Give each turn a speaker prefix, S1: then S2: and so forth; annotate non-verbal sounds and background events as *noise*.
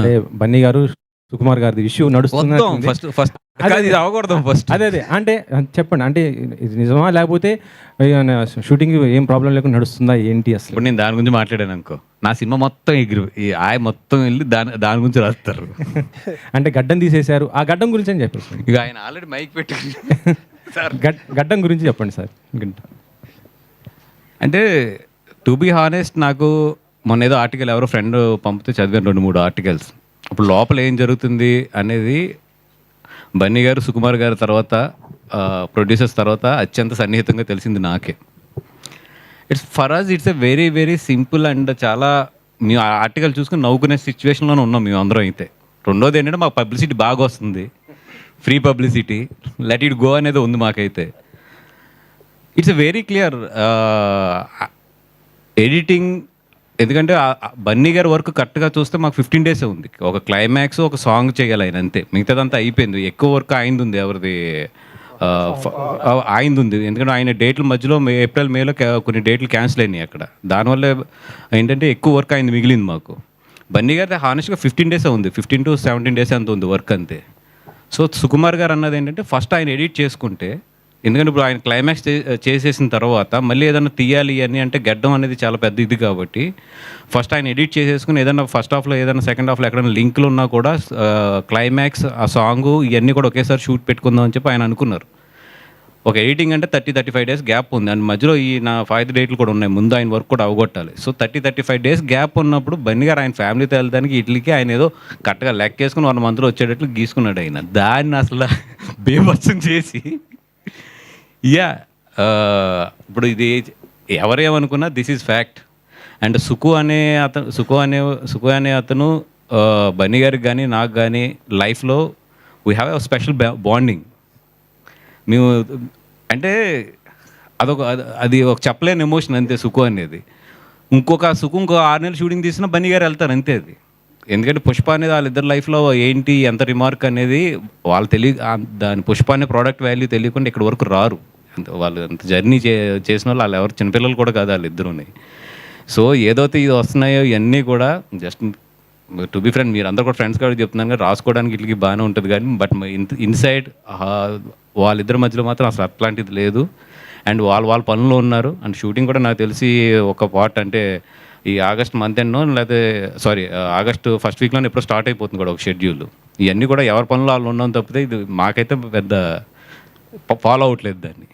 S1: అంటే బన్నీ గారు సుకుమార్ గారిది ఇష్యూ నడుస్తుంది
S2: ఫస్ట్ ఫస్ట్
S1: అదే.
S2: అవ్వకూడదు ఫస్ట్.
S1: అదే అదే అంటే చెప్పండి అంటే ఇది నిజమా లేకపోతే షూటింగ్ ఏం ప్రాబ్లం లేకుండా నడుస్తుందా ఏంటి అసలు?
S2: ఇప్పుడు నేను దాని గురించి మాట్లాడాను అనుకో. నా సినిమా మొత్తం ఎగిరి ఈ ఆయ మొత్తం వెళ్ళి దాని దాని గురించి రాస్తారు. *laughs*
S1: అంటే గడ్డం తీసేశారు. ఆ గడ్డం గురించి అని చెప్పేసి.
S2: ఇక ఆయన ఆల్రెడీ మైక్ పెట్టి *laughs* సార్.
S1: గడ్- గడ్డం గురించి చెప్పండి సార్.
S2: అంటే టు బీ హానెస్ట్ నాకు మొన్న ఏదో ఆర్టికల్ ఎవరో ఫ్రెండ్ పంపితే చదివాను రెండు మూడు ఆర్టికల్స్ ఇప్పుడు లోపల ఏం జరుగుతుంది అనేది బన్నీ గారు సుకుమార్ గారి తర్వాత ప్రొడ్యూసర్స్ తర్వాత అత్యంత సన్నిహితంగా తెలిసింది నాకే. It's for us it's a very very simple and చాలా మేము ఆ ఆర్టికల్ చూసుకుని నవ్వుకునే సిచ్యువేషన్లోనే ఉన్నాం మేము అందరం అయితే. రెండోది ఏంటంటే మాకు పబ్లిసిటీ బాగా వస్తుంది. Free publicity let it go అనేది ఉంది మాకైతే. ఇట్స్ వెరీ క్లియర్ ఎడిటింగ్ ఎందుకంటే బన్నీ గారి వర్క్ కరెక్ట్గా చూస్తే మాకు ఫిఫ్టీన్ డేస్ ఉంది. ఒక క్లైమాక్స్ ఒక సాంగ్ చేయాలి ఆయన అంతే. మిగతాదంతా అయిపోయింది. ఎక్కువ వర్క్ ఆయనది ఉంది ఎవరిది ఆయింది ఆయనది ఉంది ఎందుకంటే ఆయన డేట్ల మధ్యలో మే ఏప్రిల్ మేలో కొన్ని డేట్లు క్యాన్సిల్ అయినాయి అక్కడ. దానివల్ల ఏంటంటే ఎక్కువ వర్క్ ఆయన మిగిలింది మాకు. బన్నీ గారి హానెస్ట్గా ఫిఫ్టీన్ డేస్ ఉంది. ఫిఫ్టీన్ టు సెవెంటీన్ డేస్ అంత ఉంది వర్క్ అంతే. సో సుకుమార్ గారు అన్నది ఏంటంటే ఫస్ట్ ఆయన ఎడిట్ చేసుకుంటే ఎందుకంటే ఇప్పుడు ఆయన క్లైమాక్స్ చేసేసిన తర్వాత మళ్ళీ ఏదైనా తీయాలి అని అంటే గడ్డం అనేది చాలా పెద్ద ఇది కాబట్టి ఫస్ట్ ఆయన ఎడిట్ చేసేసుకుని ఏదైనా ఫస్ట్ హాఫ్లో ఏదైనా సెకండ్ హాఫ్లో ఎక్కడైనా లింక్లు ఉన్నా కూడా క్లైమాక్స్ ఆ సాంగ్ ఇవన్నీ కూడా ఒకేసారి షూట్ పెట్టుకుందాం అని చెప్పి ఆయన అనుకున్నారు. ఒక ఎడిటింగ్ అంటే thirty thirty five days gap ఉంది. అండ్ మధ్యలో ఈ నా ఫైవ్ డేట్లు కూడా ఉన్నాయి. ముందు ఆయన వర్క్ కూడా అవగొట్టాలి. So thirty thirty five days gap ఉన్నప్పుడు బన్నీ గారు ఆయన ఫ్యామిలీతో వెళ్ళడానికి ఇట్లకి ఆయన ఏదో కరెక్ట్గా లెక్కేసుకుని వన్ మంత్లో వచ్చేటట్లు గీసుకున్నాడు ఆయన. దాన్ని అసలు బీభత్సం చేసి యా uh, ఇప్పుడు ఇది ఎవరేమనుకున్నా this is fact and Suku అనే అతను సుకు అనే సుకు అనే అతను uh, బన్నీ గారికి కానీ నాకు కానీ లైఫ్లో we have a special bonding మేము అంటే అదొక అది- అది ఒక చెప్పలేని ఎమోషన్ అంతే సుఖం అనేది. ఇంకొక సుఖం ఇంకో ఆరు నెలలు షూటింగ్ తీసినా బన్నీ గారు వెళ్తారు అంతే అది. ఎందుకంటే పుష్ప అనేది వాళ్ళిద్దరి లైఫ్లో ఏంటి ఎంత రిమార్క్ అనేది వాళ్ళు తెలియ దాని పుష్ప అనే ప్రోడక్ట్ వాల్యూ తెలియకుండా ఇక్కడ వరకు రారు. వాళ్ళు అంత జర్నీ చే చేసిన వాళ్ళు వాళ్ళు ఎవరు చిన్నపిల్లలు కూడా కాదు వాళ్ళు ఇద్దరుని. సో ఏదైతే ఇది వస్తున్నాయో ఇవన్నీ కూడా జస్ట్ టు బి ఫ్రెండ్ మీరు అందరు కూడా ఫ్రెండ్స్ కాబట్టి చెప్తున్నాను కానీ రాసుకోవడానికి ఇట్లకి బాగానే ఉంటుంది కానీ బట్ ఇన్సైడ్ వాళ్ళిద్దరి మధ్యలో మాత్రం అసలు అట్లాంటిది లేదు. అండ్ వాళ్ళు వాళ్ళ పనుల్లో ఉన్నారు. అండ్ షూటింగ్ కూడా నాకు తెలిసి ఒక పార్ట్ అంటే ఈ ఆగస్ట్ మంత్ ఎన్నో లేకపోతే సారీ ఆగస్ట్ ఫస్ట్ వీక్లో ఎప్పుడో స్టార్ట్ అయిపోతుంది కూడా ఒక షెడ్యూల్. ఇవన్నీ కూడా ఎవరి పనులు వాళ్ళు ఉన్నాం తప్పితే ఇది మాకైతే పెద్ద ఫాలో అవట్లేదు దాన్ని.